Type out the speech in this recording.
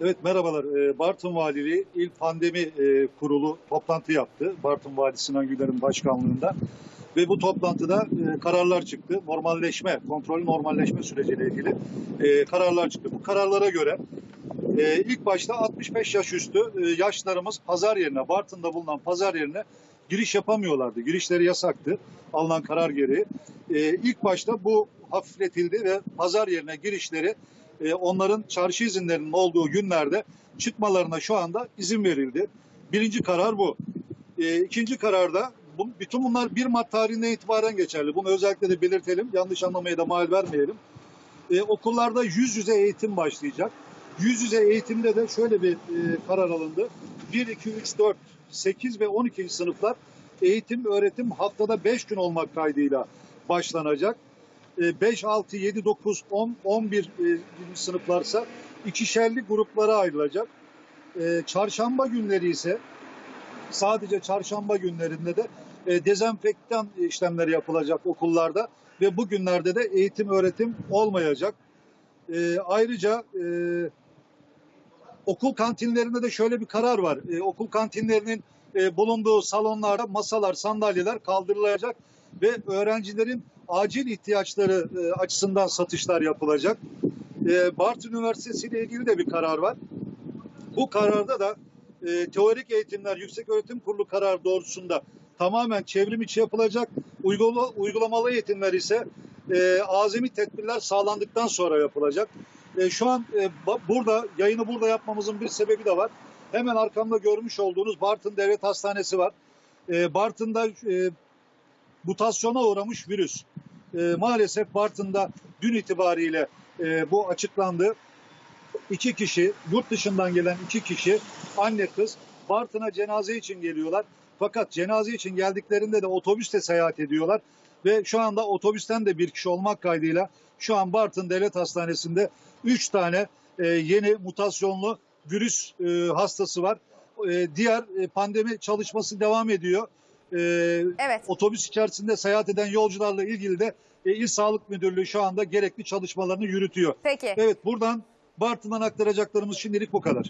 Evet merhabalar. Ee, Bartın Valiliği İl Pandemi e, Kurulu toplantı yaptı. Bartın Valisi Sinan Güler'in başkanlığında. Ve bu toplantıda e, kararlar çıktı. Normalleşme, kontrolü normalleşme süreciyle ilgili e, kararlar çıktı. Bu kararlara göre ilk başta 65 yaş üstü yaşlarımız pazar yerine, Bartın'da bulunan pazar yerine giriş yapamıyorlardı. Girişleri yasaktı. Alınan karar gereği. İlk başta bu hafifletildi ve pazar yerine girişleri e, onların çarşı izinlerinin olduğu günlerde çıkmalarına şu anda izin verildi. Birinci karar bu. E, ikinci kararda bu, bütün bunlar 1 Mart tarihinden itibaren geçerli. Bunu özellikle de belirtelim. Yanlış anlamaya da mal vermeyelim. E, okullarda yüz yüze eğitim başlayacak. Yüz yüze eğitimde de şöyle bir e, karar alındı. 1, 2, 3, 4, 8 ve 12. sınıflar eğitim, öğretim haftada 5 gün olmak kaydıyla başlanacak. E, 5, 6, 7, 9, 10, 11 e, sınıflarsa ikişerli gruplara ayrılacak. E, Çarşamba günleri ise sadece çarşamba günlerinde de e, dezenfektan işlemleri yapılacak okullarda ve bu günlerde de eğitim öğretim olmayacak. E, ayrıca okul kantinlerinde de şöyle bir karar var. Okul kantinlerinin bulunduğu salonlarda masalar, sandalyeler kaldırılacak ve öğrencilerin acil ihtiyaçları e, açısından satışlar yapılacak. E, Bartın Üniversitesi ile ilgili de bir karar var. Bu kararda da e, teorik eğitimler Yüksek Öğretim Kurulu kararı doğrultusunda tamamen çevrim içi yapılacak. Uygula, uygulamalı eğitimler ise e, azami tedbirler sağlandıktan sonra yapılacak. E, şu an e, burada yayını burada yapmamızın bir sebebi de var. Hemen arkamda görmüş olduğunuz Bartın Devlet Hastanesi var. E, Bartın'da e, mutasyona uğramış virüs. E, maalesef Bartın'da dün itibariyle e, bu açıklandı. İki kişi, yurt dışından gelen iki kişi, anne kız Bartın'a cenaze için geliyorlar. Fakat cenaze için geldiklerinde de otobüste seyahat ediyorlar. Ve şu anda otobüsten de bir kişi olmak kaydıyla şu an Bartın Devlet Hastanesi'nde 3 tane e, yeni mutasyonlu virüs e, hastası var. E, diğer e, pandemi çalışması devam ediyor. E, Evet. otobüs içerisinde seyahat eden yolcularla ilgili de e, İl Sağlık Müdürlüğü şu anda gerekli çalışmalarını yürütüyor. Peki. Evet buradan Bartın'dan aktaracaklarımız şimdilik bu kadar.